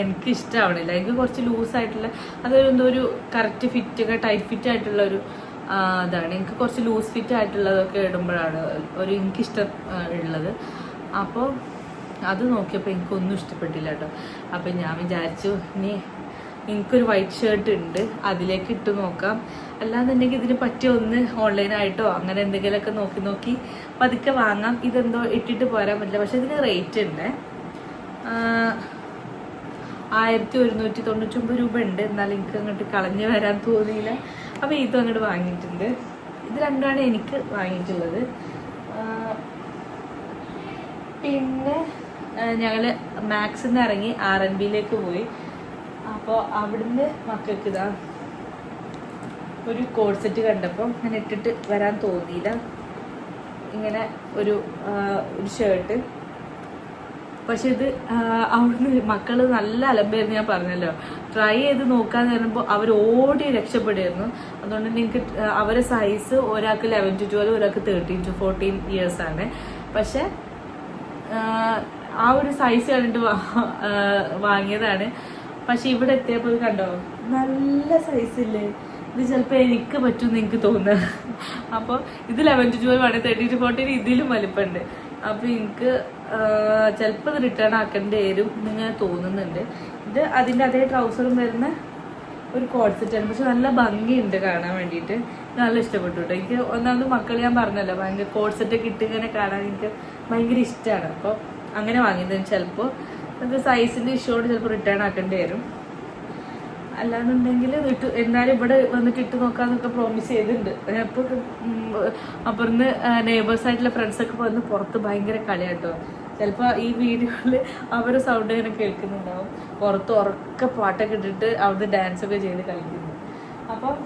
എനിക്ക് ഇഷ്ടമാവണില്ല എനിക്ക് കുറച്ച് ലൂസായിട്ടുള്ള അതൊരു എന്തോ ഒരു കറക്റ്റ് ഫിറ്റ് ടൈറ്റ് ഫിറ്റ് ആയിട്ടുള്ള ഒരു അതാണ് എനിക്ക് കുറച്ച് ലൂസ് ഫിറ്റ് ആയിട്ടുള്ളതൊക്കെ ഇടുമ്പോഴാണ് ഒരു എനിക്ക് ഇഷ്ടം ഉള്ളത്. അപ്പോൾ അത് നോക്കിയപ്പോൾ എനിക്കൊന്നും ഇഷ്ടപ്പെട്ടില്ല കേട്ടോ. അപ്പം ഞാൻ വിചാരിച്ചു ഇനി എനിക്കൊരു വൈറ്റ് ഷർട്ട് ഉണ്ട് അതിലേക്ക് ഇട്ട് നോക്കാം. അല്ലാന്നുണ്ടെങ്കിൽ ഇതിന് പറ്റിയ ഒന്ന് ഓൺലൈനായിട്ടോ അങ്ങനെ എന്തെങ്കിലുമൊക്കെ നോക്കി നോക്കി പതുക്കെ വാങ്ങാം. ഇതെന്തോ ഇട്ടിട്ട് പോരാൻ പറ്റില്ല. പക്ഷെ ഇതിന് റേറ്റ് ഉണ്ട്. ആയിരത്തി ഒരുന്നൂറ്റി തൊണ്ണൂറ്റൊമ്പത് രൂപ ഉണ്ട് എന്നാലും എനിക്ക് അങ്ങോട്ട് കളഞ്ഞു വരാൻ തോന്നിയില്ല. അപ്പോൾ ഇതും അങ്ങോട്ട് വാങ്ങിയിട്ടുണ്ട്. ഇത് രണ്ടാണ് എനിക്ക് വാങ്ങിയിട്ടുള്ളത്. പിന്നെ ഞങ്ങൾ മാക്സിൽ നിന്ന് ഇറങ്ങി ആർ എൻ ബിയിലേക്ക് പോയി. അപ്പോൾ അവിടുന്ന് മക്കൾക്ക് ഇതാ ഒരു കോഡ് സെറ്റ് കണ്ടപ്പോൾ ഞാൻ ഇട്ടിട്ട് വരാൻ തോന്നിയില്ല. ഇങ്ങനെ ഒരു ഒരു ഷർട്ട്. പക്ഷെ ഇത് അവിടുന്ന് മക്കൾ നല്ല അലമ്പായിരുന്നു ഞാൻ പറഞ്ഞല്ലോ. ട്രൈ ചെയ്ത് നോക്കാൻ പറയുമ്പോൾ അവർ ഓടി രക്ഷപ്പെടുമായിരുന്നു. അതുകൊണ്ട് നിങ്ങൾക്ക് അവരെ സൈസ് ഒരാൾക്ക് ലെവൻ ടു ട്വൽവ് ഒരാൾക്ക് തേർട്ടീൻ ടു ഫോർട്ടീൻ ഇയേഴ്സ് ആണ്. പക്ഷെ ആ ഒരു സൈസ് കണ്ടിട്ട് വാങ്ങിയതാണ്. പക്ഷെ ഇവിടെ എത്തിയപ്പോൾ കണ്ടോ? നല്ല സൈസ് ഇല്ലേ? ഇത് ചിലപ്പോൾ എനിക്ക് പറ്റുമെന്ന് എനിക്ക് തോന്നുന്നത് അപ്പോൾ ഇത് ലെവൻ ടു ട്വൽവ് ആണ് തേർട്ടി ടു ഫോർട്ടീൻ ഇതിലും വലിപ്പമുണ്ട്. അപ്പോൾ എനിക്ക് ചിലപ്പോൾ ഇത് റിട്ടേൺ ആക്കേണ്ടി വരും എന്നിങ്ങനെ തോന്നുന്നുണ്ട്. ഇത് അതിന്റെ അതേ ട്രൗസറും വരുന്ന ഒരു കോഡ് സെറ്റാണ് പക്ഷെ നല്ല ഭംഗിയുണ്ട് കാണാൻ വേണ്ടിയിട്ട്. നല്ല ഇഷ്ടപ്പെട്ടു കേട്ടോ. എനിക്ക് ഒന്നാമത് മക്കൾ ഞാൻ പറഞ്ഞല്ലോ ഭയങ്കര കോഡ് സെറ്റ് ഒക്കെ ഇട്ട് ഇങ്ങനെ കാണാൻ എനിക്ക് ഭയങ്കര ഇഷ്ടമാണ് അപ്പോൾ അങ്ങനെ വാങ്ങിയത് ചിലപ്പോൾ നമുക്ക് സൈസിന്റെ ഇഷ്യൂയോട് ചിലപ്പോൾ റിട്ടേൺ ആക്കേണ്ടി വരും. അല്ലാന്നുണ്ടെങ്കിൽ ഇട്ട് എന്നാലും ഇവിടെ വന്നിട്ട് ഇട്ട് നോക്കാന്നൊക്കെ പ്രോമിസ് ചെയ്തിട്ടുണ്ട്. അപ്പോൾ അപ്പുറന്ന് നെയ്ബേഴ്സ് ആയിട്ടുള്ള ഫ്രണ്ട്സൊക്കെ വന്ന് പുറത്ത് ഭയങ്കര കളിയാട്ടോ ചിലപ്പോൾ ഈ വീഡിയോയിൽ അവരെ സൗണ്ട് ഇങ്ങനെ കേൾക്കുന്നുണ്ടാവും. പുറത്ത് ഉറക്കെ പാട്ടൊക്കെ ഇട്ടിട്ട് അവിടുന്ന് ഡാൻസ് ഒക്കെ ചെയ്ത് കളിക്കുന്നു. അപ്പം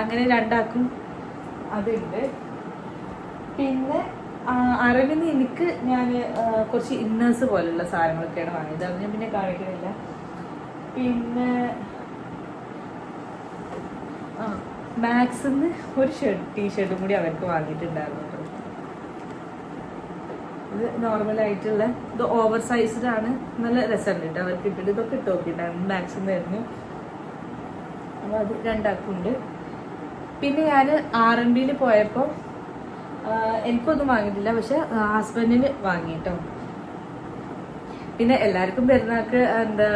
അങ്ങനെ രണ്ടാക്കും അതുണ്ട്. പിന്നെ അരവിന്ന് എനിക്ക് ഞാൻ കുറച്ച് ഇന്നേഴ്സ് പോലുള്ള സാധനങ്ങളൊക്കെയാണ് വാങ്ങിയത്. അത് ഞാൻ പിന്നെ കാണിക്കുന്നില്ല. പിന്നെ മാക്സിന്ന് ഒരു ഷർട്ട് ടീഷർട്ടും കൂടി അവർക്ക് വാങ്ങിയിട്ടുണ്ടായിരുന്നു. ഇത് നോർമൽ ആയിട്ടുള്ള ഇത് ഓവർ സൈസ്ഡ് ആണ്. നല്ല രസമുണ്ട് കേട്ടോ അവർക്ക് ഇട്ടിട്ട് ഇതൊക്കെ ഇട്ട് നോക്കിയിട്ടുണ്ടായിരുന്നു. മാക്സിമം വരുന്നു. അപ്പോൾ അത് രണ്ടാക്കുണ്ട് പിന്നെ ഞാൻ ആർ എം ബിയിൽ പോയപ്പോൾ എനിക്കൊന്നും വാങ്ങിയിട്ടില്ല. പക്ഷെ ഹസ്ബൻഡിന് വാങ്ങി കേട്ടോ പിന്നെ എല്ലാവർക്കും പെരുന്നാൾക്ക് എന്താ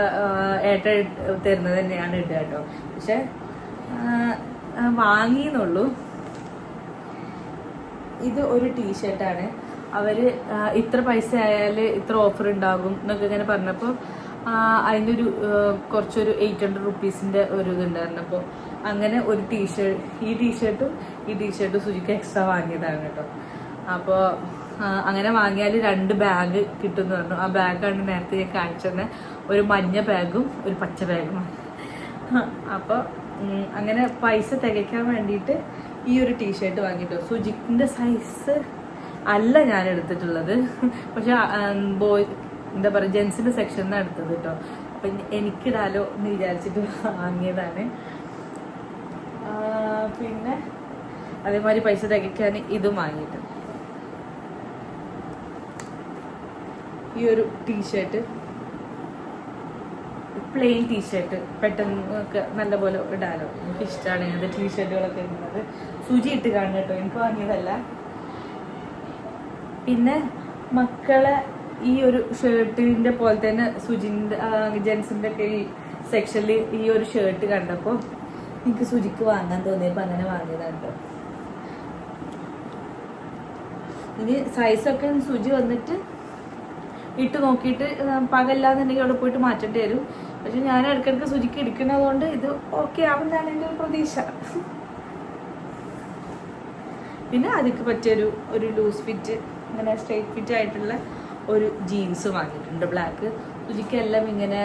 ഏട്ട തരുന്നത് തന്നെയാണ് ഇടുക കേട്ടോ പക്ഷെ വാങ്ങിയെന്നുള്ളൂ ഇത് ഒരു ടീഷർട്ടാണ് അവർ ഇത്ര പൈസ ആയാൽ ഇത്ര ഓഫർ ഉണ്ടാകും എന്നൊക്കെ ഇങ്ങനെ പറഞ്ഞപ്പോൾ അതിന്റെ ഒരു കുറച്ചൊരു എയ്റ്റ് ഹൺഡ്രഡ് റുപ്പീസിന്റെ ഒരു ഇതുണ്ടായിരുന്നു. അപ്പോൾ അങ്ങനെ ഒരു ടീഷർട്ട് ഈ ടീഷർട്ടും ഈ ടീഷർട്ടും സുജിക്ക് എക്സ്ട്രാ വാങ്ങിയതാണ് കേട്ടോ. അപ്പോൾ അങ്ങനെ വാങ്ങിയാൽ രണ്ട് ബാഗ് കിട്ടുമെന്ന് പറഞ്ഞു. ആ ബാഗാണ് നേരത്തെ ഞാൻ കാണിച്ചതന്നെ ഒരു മഞ്ഞ ബാഗും ഒരു പച്ച ബാഗും അപ്പോൾ അങ്ങനെ പൈസ തികയ്ക്കാൻ വേണ്ടിയിട്ട് ഈ ഒരു ടീഷർട്ട് വാങ്ങിട്ടോ. സുജിക്കിന്റെ സൈസ് അല്ല ഞാൻ എടുത്തിട്ടുള്ളത്. പക്ഷെ ബോയ് എന്താ പറയുക ജെൻസിന്റെ സെക്ഷനിൽ എടുത്തത് കേട്ടോ അപ്പം എനിക്കിടാലോ എന്ന് വിചാരിച്ചിട്ട് വാങ്ങിയതാണ്. പിന്നെ അതേമാതിരി പൈസ തികയ്ക്കാൻ ഇതും വാങ്ങിയിട്ട്. ഈ ഒരു ടീഷർട്ട് പ്ലെയിൻ ടീഷർട്ട് പെട്ടെന്ന് ഒക്കെ നല്ലപോലെ ഇടാലോ. എനിക്ക് ഇഷ്ടമാണ് ഇങ്ങനത്തെ ടീഷർട്ടുകളൊക്കെ ഇടുന്നത്. സൂചി ഇട്ട് കാണുക കേട്ടോ. എനിക്ക് വാങ്ങിയതല്ല. പിന്നെ മക്കളെ ഈ ഒരു ഷർട്ടിന്റെ പോലെ തന്നെ സുജിന്റെ ജെൻസിന്റെ ഒക്കെ ഈ സെക്ഷനിൽ ഈ ഒരു ഷർട്ട് കണ്ടപ്പോൾ എനിക്ക് സുജിക്ക് വാങ്ങാൻ തോന്നിയപ്പോൾ അങ്ങനെ വാങ്ങിയതാണ് കേട്ടോ ഇനി സൈസൊക്കെ സുജി വന്നിട്ട് ഇട്ട് നോക്കിയിട്ട് പകല്ലാന്നുണ്ടെങ്കിൽ അവിടെ പോയിട്ട് മാറ്റേണ്ടി വരും. പക്ഷെ ഞാൻ ഇടയ്ക്കിടയ്ക്ക് സുജിക്ക് എടുക്കുന്നതുകൊണ്ട് ഇത് ഓക്കെ ആവുന്നതാണ് എന്റെ ഒരു പ്രതീക്ഷ. പിന്നെ അതിക്ക് പറ്റിയൊരു ഒരു ലൂസ് ഫിറ്റ് ഇങ്ങനെ സ്ട്രൈറ്റ് ഫിറ്റ് ആയിട്ടുള്ള ഒരു ജീൻസ് വാങ്ങിയിട്ടുണ്ട്. ബ്ലാക്ക് ഒരിക്കലും ഇങ്ങനെ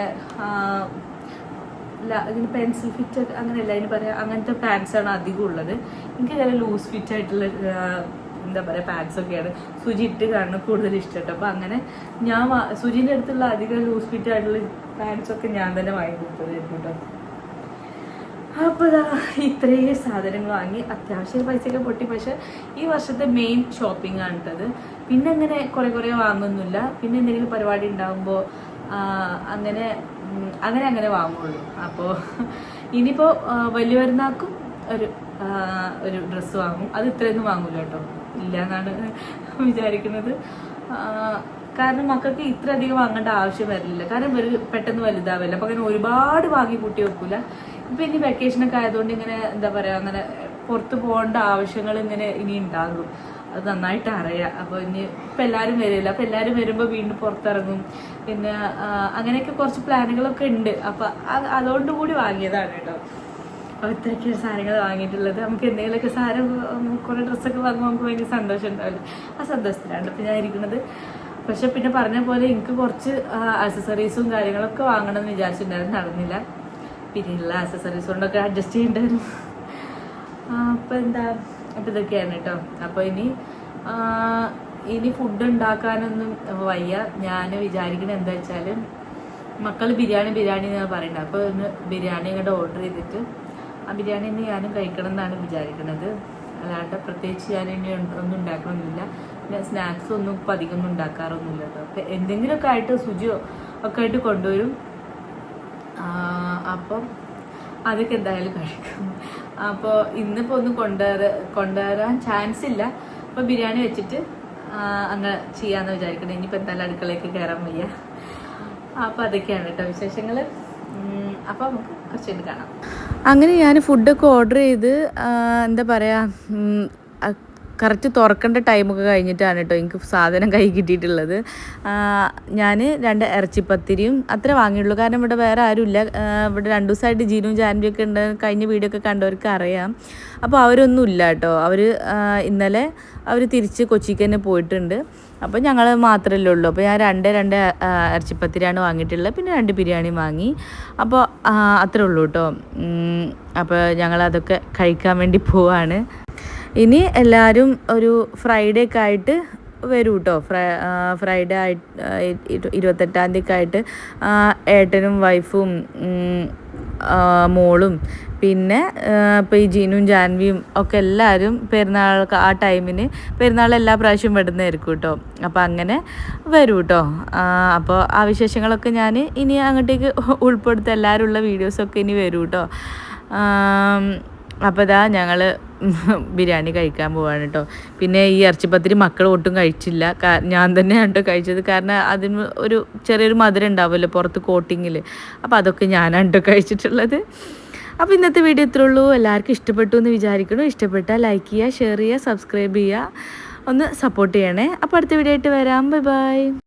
ഇങ്ങനെ പെൻസിൽ ഫിറ്റ് അങ്ങനെയല്ല അതിന് പറയാം അങ്ങനത്തെ പാൻസാണ് അധികം ഉള്ളത്. എനിക്ക് ചില ലൂസ് ഫിറ്റ് ആയിട്ടുള്ള എന്താ പറയുക പാൻസ് ഒക്കെയാണ്. സുജി ഇട്ട് കാണുന്നത് കൂടുതൽ ഇഷ്ടപ്പെട്ടു അപ്പോൾ അങ്ങനെ ഞാൻ സുജിന്റെ അടുത്തുള്ള അധികം ലൂസ് ഫിറ്റ് ആയിട്ടുള്ള പാൻസ് ഒക്കെ ഞാൻ തന്നെ വാങ്ങി കൊടുത്തതായിരുന്നു കേട്ടോ അപ്പോൾ ദാ ഇത്രയും സാധനങ്ങൾ വാങ്ങി അത്യാവശ്യം പൈസയൊക്കെ പൊട്ടി. പക്ഷെ ഈ വർഷത്തെ മെയിൻ ഷോപ്പിംഗ് ആണ് കേട്ടത് പിന്നെ അങ്ങനെ കുറേ കുറേ വാങ്ങുന്നില്ല. പിന്നെ എന്തെങ്കിലും പരിപാടി ഉണ്ടാകുമ്പോൾ അങ്ങനെ അങ്ങനെ അങ്ങനെ വാങ്ങുള്ളൂ. അപ്പോൾ ഇനിയിപ്പോൾ വലിയ പെരുന്നാൾക്കും ഒരു ഒരു ഡ്രസ്സ് വാങ്ങും. അത് ഇത്രയൊന്നും വാങ്ങൂല കേട്ടോ ഇല്ല എന്നാണ് വിചാരിക്കുന്നത് കാരണം മക്കൾക്ക് ഇത്ര അധികം വാങ്ങേണ്ട ആവശ്യം വരില്ല. കാരണം ഇവർ പെട്ടെന്ന് വലുതാവില്ല. അപ്പം അങ്ങനെ ഒരുപാട് വാങ്ങി കൂട്ടി വെക്കൂല. ഇപ്പം ഇനി വെക്കേഷനൊക്കെ ആയതുകൊണ്ട് ഇങ്ങനെ എന്താ പറയാ അങ്ങനെ പുറത്ത് പോകേണ്ട ആവശ്യങ്ങൾ ഇങ്ങനെ ഇനി ഉണ്ടാകും. അത് നന്നായിട്ട് അറിയാം. അപ്പോൾ ഇനി ഇപ്പം എല്ലാവരും വരില്ല. അപ്പം എല്ലാവരും വരുമ്പോൾ വീണ്ടും പുറത്തിറങ്ങും. പിന്നെ അങ്ങനെയൊക്കെ കുറച്ച് പ്ലാനുകളൊക്കെ ഉണ്ട്. അപ്പം അതുകൊണ്ട് കൂടി വാങ്ങിയതാണ് കേട്ടോ. അപ്പോൾ ഇത്രയൊക്കെയാണ് സാധനങ്ങൾ വാങ്ങിയിട്ടുള്ളത്. നമുക്ക് എന്തെങ്കിലുമൊക്കെ സാധനം കുറെ കുറേ ഡ്രസ്സൊക്കെ വാങ്ങുമ്പോൾ നമുക്ക് ഭയങ്കര സന്തോഷം ഉണ്ടാവില്ല? ആ സന്തോഷത്തിലാണ് ഇപ്പം ഞാൻ ഇരിക്കുന്നത്. പക്ഷെ പിന്നെ പറഞ്ഞ പോലെ എനിക്ക് കുറച്ച് അക്സസറീസും കാര്യങ്ങളൊക്കെ വാങ്ങണം എന്ന് വിചാരിച്ചിട്ടുണ്ടായിരുന്നു. നടന്നില്ല. പിന്നെയുള്ള ആക്സസറീസ് കൊണ്ടൊക്കെ അഡ്ജസ്റ്റ് ചെയ്യണ്ടായിരുന്നു അപ്പോൾ എന്താ അപ്പോൾ ഇതൊക്കെയാണ് കേട്ടോ. അപ്പോൾ ഇനി ഇനി ഫുഡ് ഉണ്ടാക്കാനൊന്നും വയ്യ. ഞാൻ വിചാരിക്കുന്നത് എന്താ വെച്ചാൽ മക്കൾ ബിരിയാണി ബിരിയാണി എന്നാണ് പറയുന്നത് അപ്പോൾ ഒന്ന് ബിരിയാണി ഇങ്ങോട്ട് ഓർഡർ ചെയ്തിട്ട് ആ ബിരിയാണി ഇന്ന് ഞാനും കഴിക്കണം എന്നാണ് വിചാരിക്കുന്നത് അല്ലാണ്ട് പ്രത്യേകിച്ച് ഞാൻ ഇനി ഒന്നും ഉണ്ടാക്കണമെന്നില്ല പിന്നെ സ്നാക്സ് ഒന്നും പതികൊന്നും ഉണ്ടാക്കാറൊന്നുമില്ല കേട്ടോ. അപ്പോൾ എന്തെങ്കിലുമൊക്കെ ആയിട്ട് സുജിയോ ഒക്കെ ആയിട്ട് കൊണ്ടുവരും. അപ്പം അതൊക്കെ എന്തായാലും കഴിക്കും. അപ്പോൾ ഇന്നിപ്പോൾ ഒന്നും കൊണ്ടുവര കൊണ്ടുവരാൻ ചാൻസ് ഇല്ല. അപ്പോൾ ബിരിയാണി വെച്ചിട്ട് അങ്ങ് അങ്ങനെ ചെയ്യാമെന്ന് വിചാരിക്കണം. ഇനിയിപ്പോൾ എന്തായാലും അടുക്കളയൊക്കെ കയറാൻ വയ്യ. അപ്പോൾ അതൊക്കെയാണ് കേട്ടോ വിശേഷങ്ങൾ അപ്പോൾ നമുക്ക് കുറച്ച് കാണാം. അങ്ങനെ ഞാൻ ഫുഡൊക്കെ ഓർഡർ ചെയ്ത് എന്താ പറയുക കറക്റ്റ് തുറക്കേണ്ട ടൈമൊക്കെ കഴിഞ്ഞിട്ടാണ് കേട്ടോ എനിക്ക് സാധനം കൈ കിട്ടിയിട്ടുള്ളത്. ഞാൻ രണ്ട് ഇറച്ചിപ്പത്തിരിയും അത്ര വാങ്ങിയുള്ളൂ. കാരണം ഇവിടെ വേറെ ആരുമില്ല. ഇവിടെ രണ്ട് ദിവസമായിട്ട് ജീനും ജാൻവിയും ഒക്കെ ഉണ്ട്. കഴിഞ്ഞ വീഡിയോ ഒക്കെ കണ്ടവർക്ക് അറിയാം. അപ്പോൾ അവരൊന്നും ഇല്ല കേട്ടോ അവർ ഇന്നലെ അവർ തിരിച്ച് കൊച്ചിക്ക് തന്നെ പോയിട്ടുണ്ട്. അപ്പോൾ ഞങ്ങൾ മാത്രമല്ലേ ഉള്ളൂ. അപ്പോൾ ഞാൻ രണ്ട് രണ്ട് ഇറച്ചിപ്പത്തിരിയാണ് വാങ്ങിയിട്ടുള്ളത്. പിന്നെ രണ്ട് ബിരിയാണി വാങ്ങി. അപ്പോൾ അത്രേ ഉള്ളൂ കേട്ടോ. അപ്പോൾ ഞങ്ങളതൊക്കെ കഴിക്കാൻ വേണ്ടി പോവാണ്. ഇനി എല്ലാവരും ഒരു ഫ്രൈഡേ ഒക്കെ ആയിട്ട് വരൂ കേട്ടോ ഫ്രൈ ഫ്രൈഡേ ആയിട്ട് ഇരുപത്തെട്ടാം തീയതി ആയിട്ട് ഏട്ടനും വൈഫും മോളും പിന്നെ ഇപ്പോൾ ഈ ജീനും ജാൻവിയും ഒക്കെ എല്ലാവരും പെരുന്നാൾ ആ ടൈമിന് പെരുന്നാൾ എല്ലാ പ്രാവശ്യവും വിടുന്നതായിരിക്കും കേട്ടോ. അപ്പോൾ അങ്ങനെ വരൂ കേട്ടോ അപ്പോൾ ആ വിശേഷങ്ങളൊക്കെ ഞാൻ ഇനി അങ്ങോട്ടേക്ക് ഉൾപ്പെടുത്ത എല്ലാവരും ഉള്ള വീഡിയോസൊക്കെ ഇനി വരൂ കേട്ടോ അപ്പോൾ ഇതാ ഞങ്ങൾ ബിരിയാണി കഴിക്കാൻ പോവാണ് കേട്ടോ പിന്നെ ഈ ഇറച്ചിപ്പത്തിരി മക്കൾ ഒട്ടും കഴിച്ചില്ല. ഞാൻ തന്നെയാണ് കേട്ടോ കഴിച്ചത്. കാരണം അതിന് ഒരു ചെറിയൊരു മധുരം ഉണ്ടാവുമല്ലോ പുറത്ത് കോട്ടിങ്ങിൽ അപ്പോൾ അതൊക്കെ ഞാനാണ് കേട്ടോ കഴിച്ചിട്ടുള്ളത്. അപ്പോൾ ഇന്നത്തെ വീഡിയോ ഇത്രേ ഉള്ളൂ. എല്ലാവർക്കും ഇഷ്ടപ്പെട്ടു എന്ന് വിചാരിക്കുന്നു. ഇഷ്ടപ്പെട്ടാൽ ലൈക്ക് ചെയ്യുക ഷെയർ ചെയ്യുക സബ്സ്ക്രൈബ് ചെയ്യുക. ഒന്ന് സപ്പോർട്ട് ചെയ്യണേ. അപ്പോൾ അടുത്ത വീഡിയോ ആയിട്ട് വരാം. Bye bye